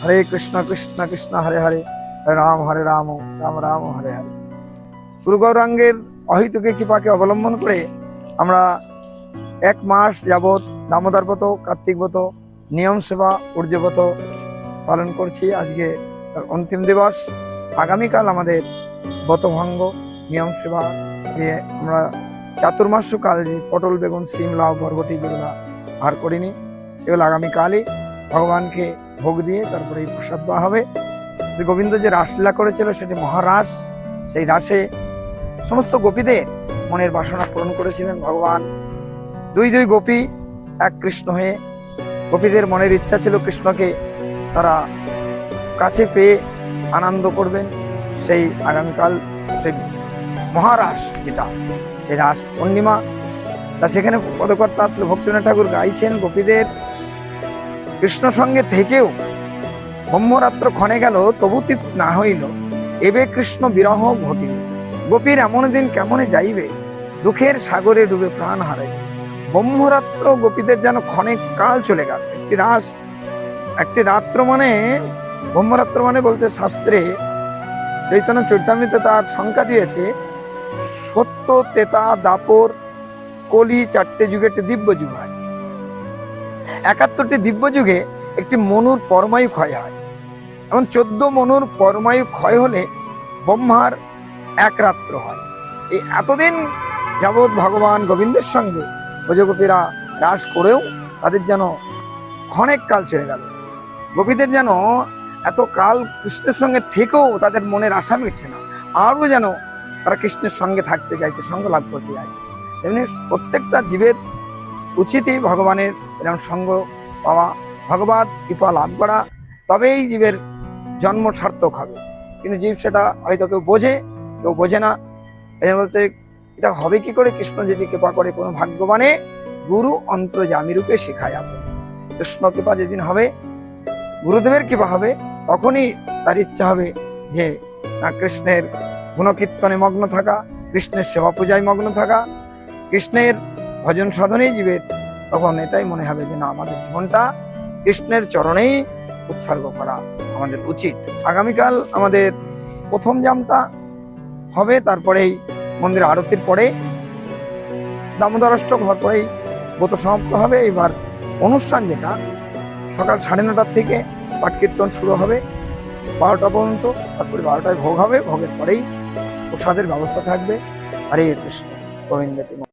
হরে কৃষ্ণ কৃষ্ণ কৃষ্ণ, হরে হরে হরে রাম হরে রাম রাম রাম, হরে হরে। গুরু গৌরাঙ্গের অহিতুকে কৃপাকে অবলম্বন করে আমরা এক মাস যাবৎ দামোদর ব্রত, কার্তিক ব্রত, নিয়ম সেবা ঊর্য ব্রত পালন করছি। আজকে তার অন্তিম দিবস। আগামীকাল আমাদের ব্রতভঙ্গ নিয়ম সেবা যে আমরা চাতুর্মাস্যকাল যে পটল, বেগুন সিম বরবটি যেগুলো আর করিনি, সেগুলো আগামীকালই ভগবানকে ভোগ দিয়ে তারপরে এই প্রসাদ দেওয়া হবে। শ্রী গোবিন্দ যে রাসলীলা করেছিল, সেটি মহারাস। সেই রাসে সমস্ত গোপীদের মনের বাসনা পূরণ করেছিলেন ভগবান। দুই দুই গোপী এক কৃষ্ণ হয়ে গোপীদের মনের ইচ্ছা ছিল কৃষ্ণকে তারা কাছে পেয়ে আনন্দ করবেন। সেই আগামীকাল সেই মহারাস যেটা, সেই রাস পূর্ণিমা, তা সেখানে পদকর্তা আসলে ভক্তিনাথ ঠাকুর গাইছেন গোপীদের। কৃষ্ণ সঙ্গে থেকেও ব্রহ্মরাত্র ক্ষণে গেল, তবু তৃপ্তি না হইল। এবে কৃষ্ণ বিরহ ঘটিল। গোপীর এমন দিন কেমনে যাইবে? দুঃখের সাগরে ডুবে প্রাণ হারাই ব্রহ্মরাত্র গোপীদের যেন ক্ষণে কাল চলে গেল। একটি রাস, একটি রাত্র মানে ব্রহ্মরাত্র মানে বলছে শাস্ত্রে চৈতন্য চৈতামৃতে তার সংখ্যা দিয়েছে, সত্য তেতা দাপর কলি চারটে যুগে একটি দিব্য যুগ হয়। একাত্তরটি দিব্য যুগে একটি মনুর পরমায়ু ক্ষয় হয়। এবং চোদ্দ মনুর পরমায়ু ক্ষয় হলে ব্রহ্মার এক রাত্র হয়। এই এতদিন যাবৎ ভগবান গোবিন্দের সঙ্গে ব্রজগোপীরা রাস করেও তাদের যেন ক্ষণেক কাল চলে গেল। গোপীদের যেন এত কাল কৃষ্ণের সঙ্গে থেকেও তাদের মনের আশা মিটছে না। আরও যেন তারা কৃষ্ণের সঙ্গে থাকতে চাইছে, সঙ্গ লাভ করতে চাইছে। তেমনি প্রত্যেকটা জীবের উচিতই ভগবানের এরকম সঙ্গ পাওয়া, ভগবত কৃপা লাভ করা, তবেই জীবের জন্ম সার্থক হবে। কিন্তু জীব সেটা হয়তো কেউ বোঝে কেউ বোঝে না। এই বলছে এটা হবে কি করে? কৃষ্ণ যদি কৃপা করে কোনো ভাগ্যবানে, গুরু অন্তর্জামী রূপে শেখায় আপনি কৃষ্ণ কৃপা যেদিন হবে, গুরুদেবের কৃপা হবে, তখনই তার ইচ্ছা হবে যে না কৃষ্ণের গুণকীর্তনে মগ্ন থাকা, কৃষ্ণের সেবা পূজায় মগ্ন থাকা, কৃষ্ণের ভজন সাধনেই জীবের তখন এটাই মনে হবে যে, না, আমাদের জীবনটা কৃষ্ণের চরণেই উৎসর্গ করা আমাদের উচিত। আগামীকাল আমাদের প্রথম জামটা হবে, তারপরেই মন্দির আরতির পরে দামোদরাষ্ট্র হওয়ার পরেই গত সমাপ্ত হবে। এবার অনুষ্ঠান যেটা, সকাল সাড়ে নটার থেকে পাঠ কীর্তন শুরু হবে, বারোটা পর্যন্ত, তারপরে বারোটায় ভোগ হবে। ভোগের পরেই প্রসাদের ব্যবস্থা থাকবে। হরে কৃষ্ণ, গোবিন্দ